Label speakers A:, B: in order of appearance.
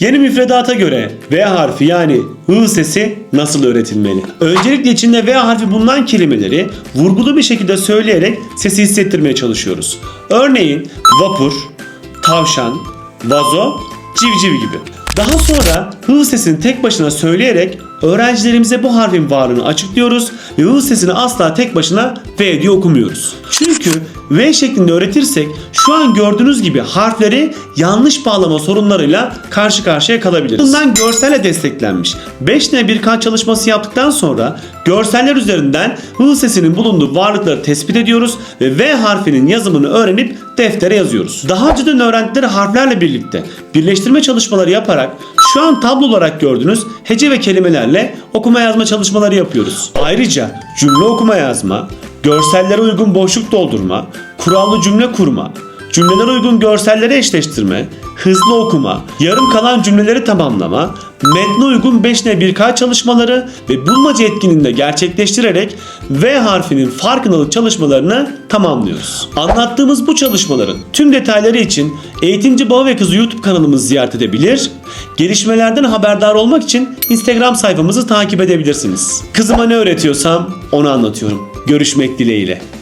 A: Yeni müfredata göre V harfi yani H sesi nasıl öğretilmeli? Öncelikle içinde V harfi bulunan kelimeleri vurgulu bir şekilde söyleyerek sesi hissettirmeye çalışıyoruz. Örneğin vapur, tavşan, vazo, civciv gibi. Daha sonra H sesini tek başına söyleyerek öğrencilerimize bu harfin varlığını açıklıyoruz ve H sesini asla tek başına V diye okumuyoruz. Çünkü V şeklinde öğretirsek şu an gördüğünüz gibi harfleri yanlış bağlama sorunlarıyla karşı karşıya kalabiliriz. Bundan görselle desteklenmiş 5N bir k çalışması yaptıktan sonra görseller üzerinden H sesinin bulunduğu varlıkları tespit ediyoruz ve V harfinin yazımını öğrenip deftere yazıyoruz. Daha önceden öğrendikleri harflerle birlikte birleştirme çalışmaları yaparak şu an tablo olarak gördüğünüz hece ve kelimelerle okuma yazma çalışmaları yapıyoruz. Ayrıca cümle okuma yazma, görsellere uygun boşluk doldurma, kurallı cümle kurma, cümlelere uygun görselleri eşleştirme, hızlı okuma, yarım kalan cümleleri tamamlama, metne uygun 5N 1K çalışmaları ve bulmaca etkinliğinde gerçekleştirerek V harfinin farkındalık çalışmalarını tamamlıyoruz. Anlattığımız bu çalışmaların tüm detayları için Eğitimci Baba ve Kızı YouTube kanalımızı ziyaret edebilir, gelişmelerden haberdar olmak için Instagram sayfamızı takip edebilirsiniz. Kızıma ne öğretiyorsam onu anlatıyorum. Görüşmek dileğiyle.